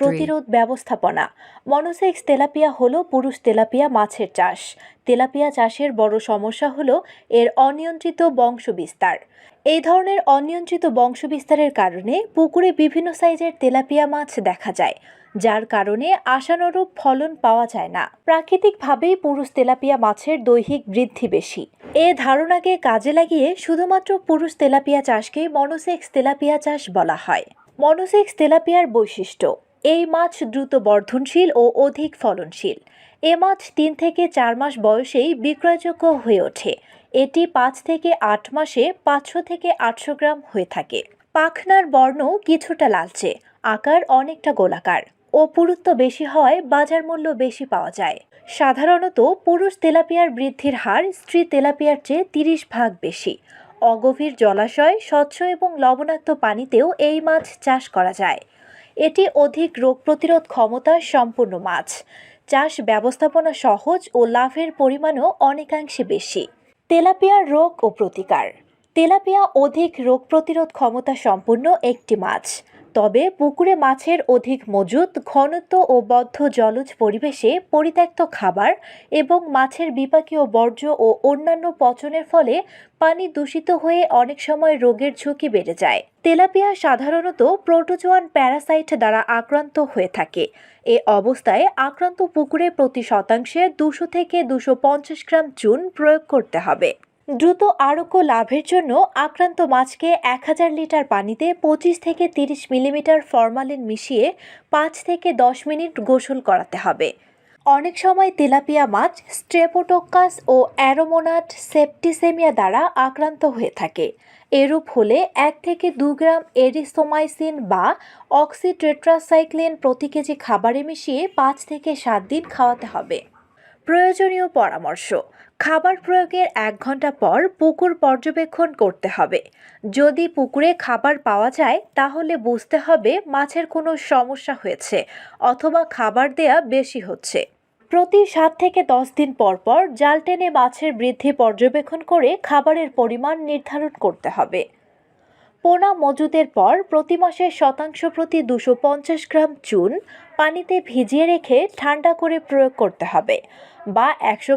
প্রতিরোধ ব্যবস্থাপনা monosex tilapia হলো পুরুষ তেলাপিয়া মাছের চাষ। তেলাপিয়া চাষের বড় সমস্যা হলো এর অনিয়ন্ত্রিত বংশবিস্তার। এই ধরনের অনিয়ন্ত্রিত বংশবিস্তারের কারণে পুকুরে বিভিন্ন সাইজের তেলাপিয়া মাছ দেখা যায়, যার কারণে আশানুরূপ ফলন পাওয়া যায় না। প্রাকৃতিকভাবেই পুরুষ তেলাপিয়া মাছের দৈহিক বৃদ্ধি বেশি। এ ধারণাকে কাজে লাগিয়ে শুধুমাত্র পুরুষ তেলাপিয়া চাষকে মনোসেক্স তেলাপিয়া চাষ বলা হয়। মনোসেক্স তেলাপিয়ার বৈশিষ্ট্য, এই মাছ দ্রুত বর্ধনশীল ও অধিক ফলনশীল। এ মাছ তিন থেকে চার মাস বয়সেই বিক্রয়যোগ্য হয়ে ওঠে। এটি পাঁচ থেকে আট মাসে পাঁচশো থেকে আটশো গ্রাম হয়ে থাকে। পাখনার বর্ণ কিছুটা লালচে, আকার অনেকটা গোলাকার। ও পুরুত্ব বেশি হওয়ায় বাজার মূল্য বেশি পাওয়া যায়। সাধারণত পুরুষ তেলাপিয়ার বৃদ্ধির হার স্ত্রী তেলাপিয়ার চেয়ে তিরিশ ভাগ বেশি। অগভীর জলাশয়, স্বচ্ছ এবং লবণাক্ত পানিতেও এই মাছ চাষ করা যায়। এটি অধিক রোগ প্রতিরোধ ক্ষমতা সম্পূর্ণ মাছ। চাষ ব্যবস্থাপনা সহজ ও লাভের পরিমাণও অনেকাংশে বেশি। তেলাপিয়ার রোগ ও প্রতিকার। তেলাপিয়া অধিক রোগ প্রতিরোধ ক্ষমতা সম্পন্ন একটি মাছ। তবে পুকুরে মাছের অধিক মজুত, ঘনত্ব ও বদ্ধ জলজ পরিবেশে পরিত্যক্ত খাবার এবং মাছের বিপাকীয় বর্জ্য ও অন্যান্য পচনের ফলে পানি দূষিত হয়ে অনেক সময় রোগের ঝুঁকি বেড়ে যায়। তেলাপিয়া সাধারণত প্রোটোজোয়ান প্যারাসাইট দ্বারা আক্রান্ত হয়ে থাকে। এ অবস্থায় আক্রান্ত পুকুরে প্রতি শতাংশে দুশো থেকে দুশো গ্রাম চুন প্রয়োগ করতে হবে। দ্রুত আরোগ্য লাভের জন্য আক্রান্ত মাছকে এক হাজার লিটার পানিতে পঁচিশ থেকে তিরিশ মিলিমিটার ফরমালিন মিশিয়ে পাঁচ থেকে দশ মিনিট গোসল করাতে হবে। অনেক সময় তেলাপিয়া মাছ স্ট্রেপোটোকাস ও অ্যারোমোনাট সেপ্টিসেমিয়া দ্বারা আক্রান্ত হয়ে থাকে। এরূপ হলে এক থেকে দু গ্রাম এরিসোমাইসিন বা অক্সিট্রেট্রাসাইক্লিন প্রতি কেজি খাবারে মিশিয়ে পাঁচ থেকে সাত দিন খাওয়াতে হবে। প্রয়োজনীয় পরামর্শ। খাবার প্রয়োগের এক ঘণ্টা পর পুকুর পর্যবেক্ষণ করতে হবে। যদি পুকুরে খাবার পাওয়া যায়, তাহলে বুঝতে হবে মাছের কোনো সমস্যা হয়েছে অথবা খাবার দেয়া বেশি হচ্ছে। প্রতি সাত থেকে দশ দিন পর পর জাল টেনে মাছের বৃদ্ধি পর্যবেক্ষণ করে খাবারের পরিমাণ নির্ধারণ করতে হবে। পোনা মজুদের পর প্রতি মাসে শতাংশ প্রতি দুশো পঞ্চাশ গ্রাম চুন পানিতে ভিজিয়ে রেখে ঠান্ডা করে প্রয়োগ করতে হবে বা একশো